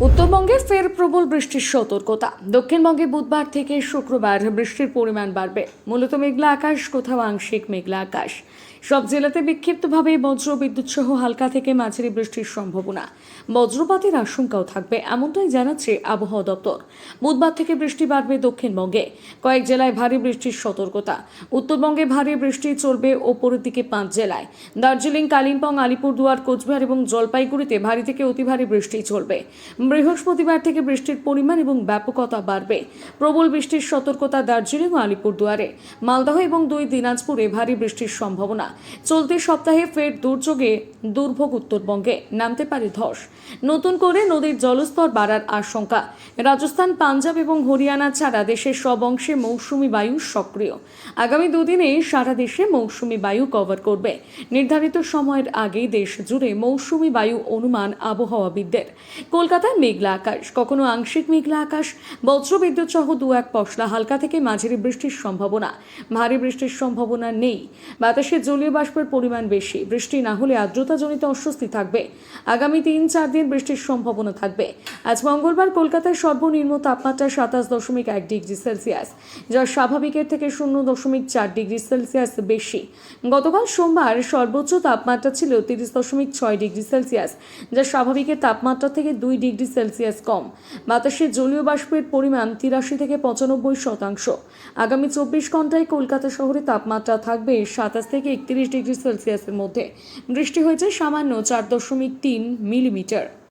উত্তরবঙ্গে ফের প্রবল বৃষ্টির সতর্কতা। দক্ষিণবঙ্গে বুধবার থেকে শুক্রবার বৃষ্টির পরিমাণ বাড়বে। মূলত মেঘলা আকাশ, কোথাও আংশিক মেঘলা আকাশ। সব জেলাতে বিক্ষিপ্তভাবে বজ্র বিদ্যুৎ সহ হালকা থেকে মাঝারি বৃষ্টির সম্ভাবনা। বজ্রপাতের আশঙ্কাও থাকবে, এমনটাই জানাচ্ছে আবহাওয়া দপ্তর। বুধবার থেকে বৃষ্টি বাড়বে দক্ষিণবঙ্গে। কয়েক জেলায় ভারী বৃষ্টির সতর্কতা। উত্তরবঙ্গে ভারী বৃষ্টি চলবে ওপরের দিকে পাঁচ জেলায়। দার্জিলিং, কালিম্পং, আলিপুরদুয়ার, কোচবিহার এবং জলপাইগুড়িতে ভারী থেকে অতি ভারী বৃষ্টি চলবে। বৃহস্পতিবার থেকে বৃষ্টির পরিমাণ এবং ব্যাপকতা বাড়বে। প্রবল বৃষ্টির সতর্কতা দার্জিলিং ও আলিপুরদুয়ারে। মালদহ এবং দুই দিনাজপুরে ভারী বৃষ্টির সম্ভাবনা। চলতি সপ্তাহে ফের দুর্যোগে দুর্ভোগ উত্তরবঙ্গে। নামতে পারে ধস। নতুন করে নদীর জলস্তর বাড়ার আশঙ্কা। রাজস্থান, পাঞ্জাব এবং হরিয়ানা ছাড়া দেশের সব অংশে মৌসুমি বায়ু সক্রিয়। আগামী দুদিনে সারা দেশে মৌসুমি বায়ু কভার করবে। নির্ধারিত সময়ের আগেই দেশ জুড়ে মৌসুমি বায়ু অনুমান আবহাওয়াবিদদের। কলকাতায় মেঘলা আকাশ, কখনো আংশিক মেঘলা আকাশ, বজ্রবিদ্যুৎ সহ দু এক পশলা হালকা থেকে মাঝারি বৃষ্টির সম্ভাবনা। ভারী বৃষ্টির সম্ভাবনা নেই। বাতাসে জলীয় বাষ্পের পরিমাণ বেশি। বৃষ্টি না হলে আর্দ্রতাজনিত অস্বস্তি থাকবে। আগামী তিন চার দিন বৃষ্টির সম্ভাবনা থাকবে। আজ মঙ্গলবার কলকাতায় সর্বনিম্ন তাপমাত্রা সাতাশ দশমিক এক ডিগ্রি সেলসিয়াস, যা স্বাভাবিকের থেকে শূন্য দশমিক চার ডিগ্রি সেলসিয়াস বেশি। গতকাল সোমবার সর্বোচ্চ তাপমাত্রা ছিল তিরিশ দশমিক ছয় ডিগ্রি সেলসিয়াস, যা স্বাভাবিকের তাপমাত্রা থেকে দুই ডিগ্রি সেলসিয়াস কম। বাতাসে জলীয় বাষ্পের পরিমাণ তিরাশি থেকে পঁচানব্বই শতাংশ। আগামী চব্বিশ ঘন্টায় কলকাতা শহরে তাপমাত্রা থাকবে সাতাশ থেকে একত্রিশ ডিগ্রি সেলসিয়াসের মধ্যে। বৃষ্টি হয়েছে সামান্য চার দশমিক তিন মিলিমিটার।